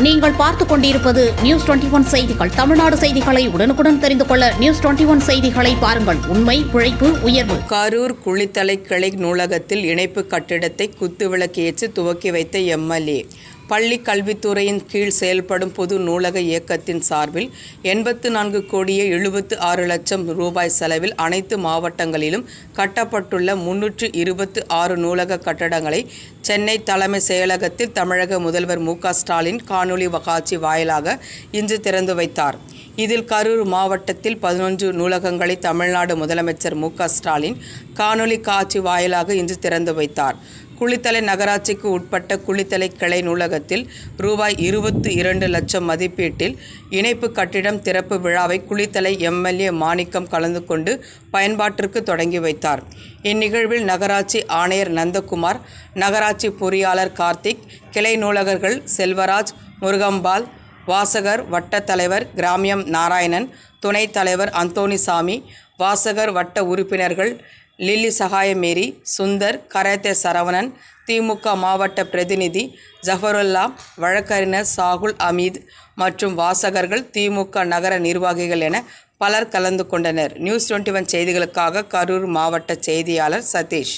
நீங்கள் பார்த்துக் கொண்டிருப்பது நியூஸ் டுவெண்டி ஒன் செய்திகள். தமிழ்நாடு செய்திகளை உடனுக்குடன் தெரிந்து கொள்ள நியூஸ் டுவெண்டி ஒன் செய்திகளை பாருங்கள். உண்மை உழைப்பு உயர்வு. கரூர் குளித்தலை கிளை நூலகத்தில் இணைப்பு கட்டிடத்தை குத்துவிளக்கேற்று துவக்கி வைத்த எம்எல்ஏ. பள்ளி கல்வித்துறையின் கீழ் செயல்படும் பொது நூலக இயக்கத்தின் சார்பில் எண்பத்து நான்கு கோடியே எழுபத்து ஆறு லட்சம் ரூபாய் செலவில் அனைத்து மாவட்டங்களிலும் கட்டப்பட்டுள்ள முன்னூற்று இருபத்து ஆறு நூலக கட்டடங்களை சென்னை தலைமை செயலகத்தில் தமிழக முதல்வர் மு க ஸ்டாலின் காணொலி காட்சி வாயிலாக இன்று திறந்து வைத்தார். இதில் கரூர் மாவட்டத்தில் பதினொன்று நூலகங்களை தமிழ்நாடு முதலமைச்சர் மு க ஸ்டாலின் காணொலி காட்சி வாயிலாக இன்று திறந்து வைத்தார். குளித்தலை நகராட்சிக்கு உட்பட்ட குளித்தலை கிளை நூலகத்தில் ரூபாய் இருபத்தி இரண்டு லட்சம் மதிப்பீட்டில் இணைப்பு கட்டிடம் திறப்பு விழாவை குளித்தலை எம்எல்ஏ மாணிக்கம் கலந்து கொண்டு பயன்பாட்டிற்கு தொடங்கி வைத்தார். இந்நிகழ்வில் நகராட்சி ஆணையர் நந்தகுமார் நகராட்சி பொறியாளர் கார்த்திக் கிளை நூலகர்கள் செல்வராஜ் முருகம்பால் வாசகர் வட்ட தலைவர் கிராமியம் நாராயணன் துணைத் தலைவர் அந்தோணிசாமி வாசகர் வட்ட உறுப்பினர்கள் லில்லி சகாயமேரி சுந்தர் கரத்தே சரவணன் திமுக மாவட்ட பிரதிநிதி ஜஃபருல்லா வழக்கறிஞர் சாகுல் அமீத் மற்றும் வாசகர்கள் திமுக நகர நிர்வாகிகள் என பலர் கலந்து கொண்டனர். நியூஸ் டுவெண்ட்டி ஒன் செய்திகளுக்காக கரூர் மாவட்ட செய்தியாளர் சதீஷ்.